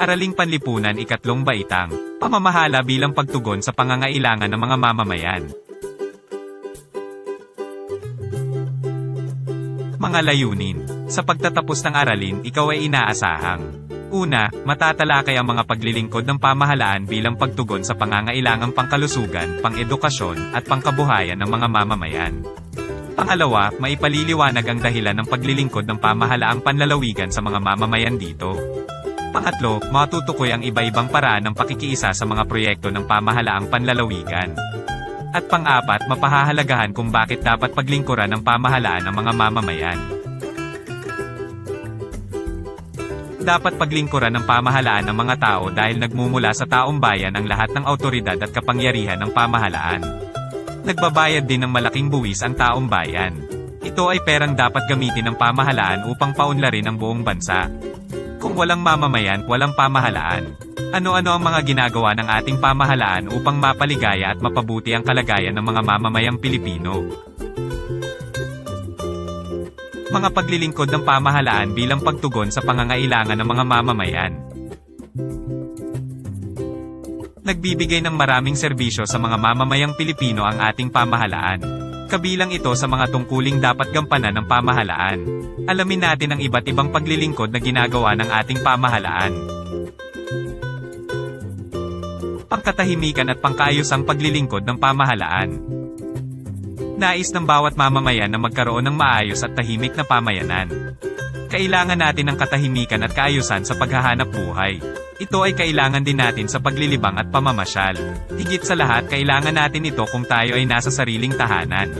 Araling Panlipunan Ikatlong Baitang, Pamamahala bilang pagtugon sa pangangailangan ng mga mamamayan. Mga layunin. Sa pagtatapos ng aralin, ikaw ay inaasahang. Una, matatalakay ang mga paglilingkod ng pamahalaan bilang pagtugon sa pangangailangang pangkalusugan, pang-edukasyon, at pangkabuhayan ng mga mamamayan. Pangalawa, maipaliliwanag ang dahilan ng paglilingkod ng pamahalaang panlalawigan sa mga mamamayan dito. Pangatlo, matutukoy ang iba-ibang paraan ng pakikiisa sa mga proyekto ng pamahalaang panlalawigan. At pang-apat, mapahahalagahan kung bakit dapat paglingkuran ng pamahalaan ng mga mamamayan. Dapat paglingkuran ng pamahalaan ng mga tao dahil nagmumula sa taong bayan ang lahat ng autoridad at kapangyarihan ng pamahalaan. Nagbabayad din ng malaking buwis ang taong bayan. Ito ay perang dapat gamitin ng pamahalaan upang paunlarin ang buong bansa. Kung walang mamamayan, walang pamahalaan. Ano-ano ang mga ginagawa ng ating pamahalaan upang mapaligaya at mapabuti ang kalagayan ng mga mamamayang Pilipino? Mga paglilingkod ng pamahalaan bilang pagtugon sa pangangailangan ng mga mamamayan. Nagbibigay ng maraming serbisyo sa mga mamamayang Pilipino ang ating pamahalaan. Kabilang ito sa mga tungkuling dapat gampanan ng pamahalaan. Alamin natin ang iba't ibang paglilingkod na ginagawa ng ating pamahalaan. Pangkatahimikan at pangkaayusang paglilingkod ng pamahalaan. Nais ng bawat mamamayan na magkaroon ng maayos at tahimik na pamayanan. Kailangan natin ng katahimikan at kaayusan sa paghahanap buhay. Ito ay kailangan din natin sa paglilibang at pamamasyal. Higit sa lahat, kailangan natin ito kung tayo ay nasa sariling tahanan.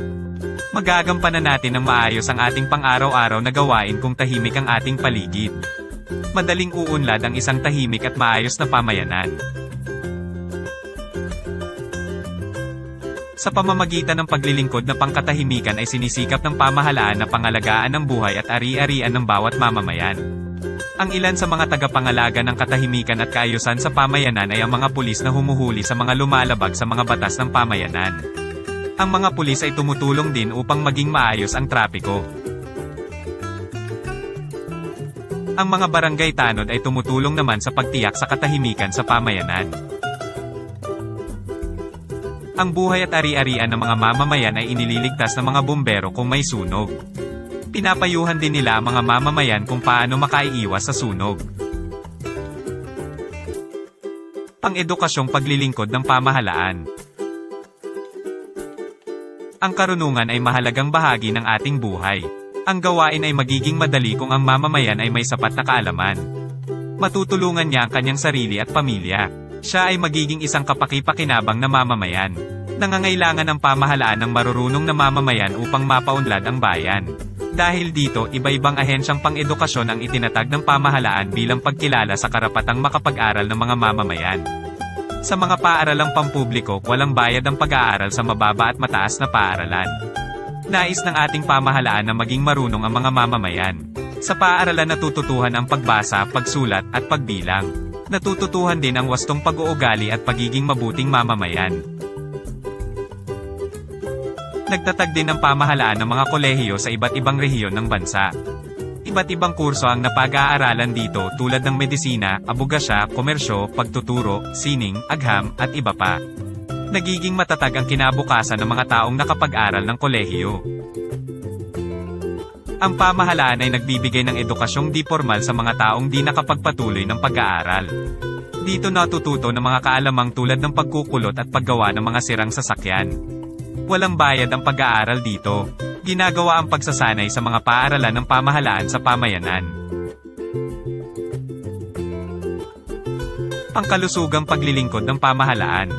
Magagampanan natin ng maayos ang ating pang-araw-araw na gawain kung tahimik ang ating paligid. Madaling uunlad ang isang tahimik at maayos na pamayanan. Sa pamamagitan ng paglilingkod na pangkatahimikan ay sinisikap ng pamahalaan na pangalagaan ng buhay at ari-arian ng bawat mamamayan. Ang ilan sa mga tagapangalaga ng katahimikan at kaayusan sa pamayanan ay ang mga pulis na humuhuli sa mga lumalabag sa mga batas ng pamayanan. Ang mga pulis ay tumutulong din upang maging maayos ang trapiko. Ang mga barangay tanod ay tumutulong naman sa pagtiyak sa katahimikan sa pamayanan. Ang buhay at ari-arian ng mga mamamayan ay inililigtas ng mga bumbero kung may sunog. Pinapayuhan din nila ang mga mamamayan kung paano makaiiwas sa sunog. Pang-edukasyong paglilingkod ng pamahalaan. Ang karunungan ay mahalagang bahagi ng ating buhay. Ang gawain ay magiging madali kung ang mamamayan ay may sapat na kaalaman. Matutulungan niya ang kanyang sarili at pamilya. Siya ay magiging isang kapaki-pakinabang na mamamayan. Nangangailangan ng pamahalaan ng marurunong na mamamayan upang mapaunlad ang bayan. Dahil dito, iba-ibang ahensyang pang-edukasyon ang itinatag ng pamahalaan bilang pagkilala sa karapatang makapag-aral ng mga mamamayan. Sa mga paaralang pampubliko, walang bayad ang pag-aaral sa mababa at mataas na paaralan. Nais ng ating pamahalaan na maging marunong ang mga mamamayan. Sa paaralan natututuhan ang pagbasa, pagsulat, at pagbilang. Natututuhan din ang wastong pag-uugali at pagiging mabuting mamamayan. Nagtatag din ang pamahalaan ng mga kolehiyo sa iba't ibang rehiyon ng bansa. Iba't ibang kurso ang napag-aaralan dito tulad ng medisina, abogasya, komersyo, pagtuturo, sining, agham, at iba pa. Nagiging matatag ang kinabukasan ng mga taong nakapag-aral ng kolehiyo. Ang pamahalaan ay nagbibigay ng edukasyong di formal sa mga taong di nakapagpatuloy ng pag-aaral. Dito natututo ng mga kaalamang tulad ng pagkukulot at paggawa ng mga sirang sasakyan. Walang bayad ang pag-aaral dito. Ginagawa ang pagsasanay sa mga paaralan ng pamahalaan sa pamayanan. Pangkalusugang paglilingkod ng pamahalaan.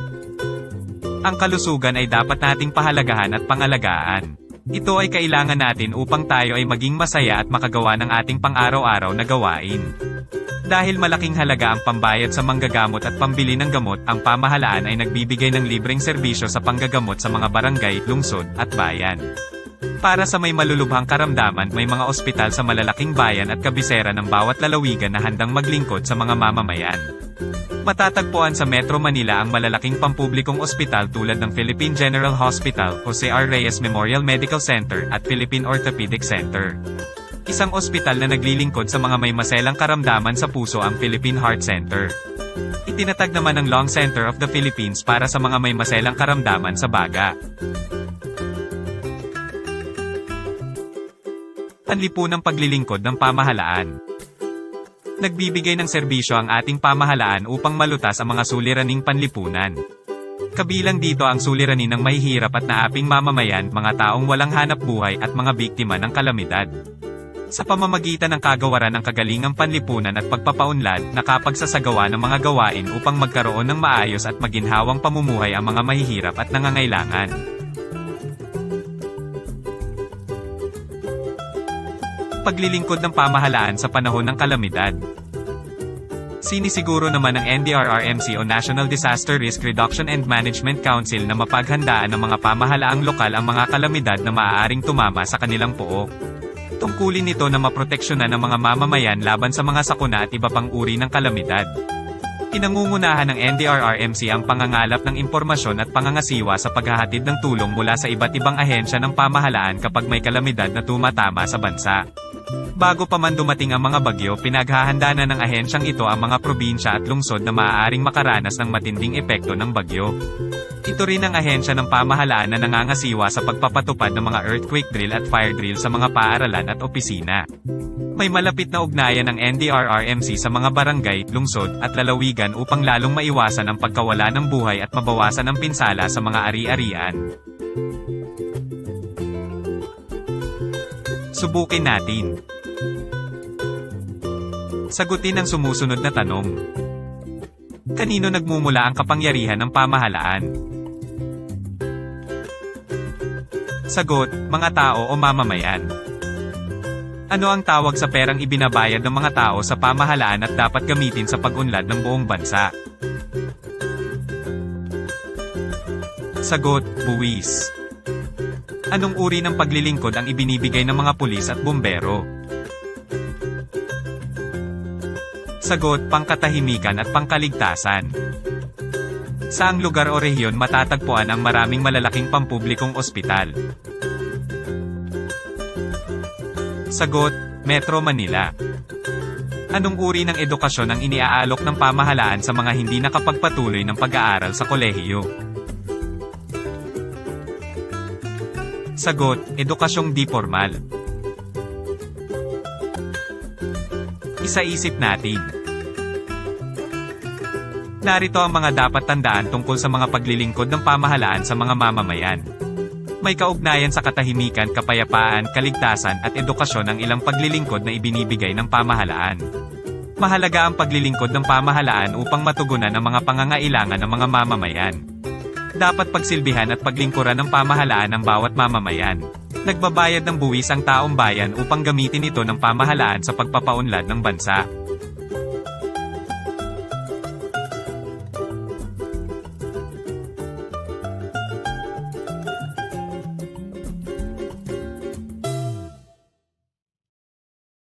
Ang kalusugan ay dapat nating pahalagahan at pangalagaan. Ito ay kailangan natin upang tayo ay maging masaya at makagawa ng ating pang-araw-araw na gawain. Dahil malaking halaga ang pambayad sa manggagamot at pambili ng gamot, ang pamahalaan ay nagbibigay ng libreng serbisyo sa panggagamot sa mga barangay, lungsod, at bayan. Para sa may malulubhang karamdaman, may mga ospital sa malalaking bayan at kabisera ng bawat lalawigan na handang maglingkod sa mga mamamayan. Matatagpuan sa Metro Manila ang malalaking pampublikong ospital tulad ng Philippine General Hospital, Jose R. Reyes Memorial Medical Center, at Philippine Orthopedic Center. Isang ospital na naglilingkod sa mga may maselang karamdaman sa puso ang Philippine Heart Center. Itinatag naman ng Lung Center of the Philippines para sa mga may maselang karamdaman sa baga. Panlipunang paglilingkod ng pamahalaan. Nagbibigay ng serbisyo ang ating pamahalaan upang malutas ang mga suliraning panlipunan. Kabilang dito ang suliranin ng mahihirap at naaping mamamayan, mga taong walang hanap buhay at mga biktima ng kalamidad. Sa pamamagitan ng kagawaran ng kagalingang panlipunan at pagpapaunlad, nakapagsasagawa ng mga gawain upang magkaroon ng maayos at maginhawang pamumuhay ang mga mahihirap at nangangailangan. Paglilingkod ng pamahalaan sa panahon ng kalamidad. Sinisiguro naman ng NDRRMC o National Disaster Risk Reduction and Management Council na mapaghandaan ng mga pamahalaang lokal ang mga kalamidad na maaaring tumama sa kanilang pook. Tungkulin nito na maproteksyonan ng mga mamamayan laban sa mga sakuna at iba pang uri ng kalamidad. Pinangungunahan ng NDRRMC ang pangangalap ng impormasyon at pangangasiwa sa paghahatid ng tulong mula sa iba't ibang ahensya ng pamahalaan kapag may kalamidad na tumatama sa bansa. Bago pa man dumating ang mga bagyo, pinaghahanda na ng ahensyang ito ang mga probinsya at lungsod na maaaring makaranas ng matinding epekto ng bagyo. Ito rin ang ahensya ng pamahalaan na nangangasiwa sa pagpapatupad ng mga earthquake drill at fire drill sa mga paaralan at opisina. May malapit na ugnayan ng NDRRMC sa mga barangay, lungsod, at lalawigan upang lalong maiwasan ang pagkawala ng buhay at mabawasan ang pinsala sa mga ari-arian. Subukin natin. Sagutin ang sumusunod na tanong. Kanino nagmumula ang kapangyarihan ng pamahalaan? Sagot, mga tao o mamamayan. Ano ang tawag sa perang ibinabayad ng mga tao sa pamahalaan at dapat gamitin sa pag-unlad ng buong bansa? Sagot, buwis. Anong uri ng paglilingkod ang ibinibigay ng mga pulis at bumbero? Sagot, pangkatahimikan at pangkaligtasan. Saang lugar o rehiyon matatagpuan ang maraming malalaking pampublikong ospital? Sagot, Metro Manila. Anong uri ng edukasyon ang iniaalok ng pamahalaan sa mga hindi nakapagpatuloy ng pag-aaral sa kolehiyo? Sagot, edukasyong di formal. Isa-isip natin. Narito ang mga dapat tandaan tungkol sa mga paglilingkod ng pamahalaan sa mga mamamayan. May kaugnayan sa katahimikan, kapayapaan, kaligtasan at edukasyon ang ilang paglilingkod na ibinibigay ng pamahalaan. Mahalaga ang paglilingkod ng pamahalaan upang matugunan ang mga pangangailangan ng mga mamamayan. Dapat pagsilbihan at paglingkuran ng pamahalaan ng bawat mamamayan. Nagbabayad ng buwis ang taong bayan upang gamitin ito ng pamahalaan sa pagpapaunlad ng bansa.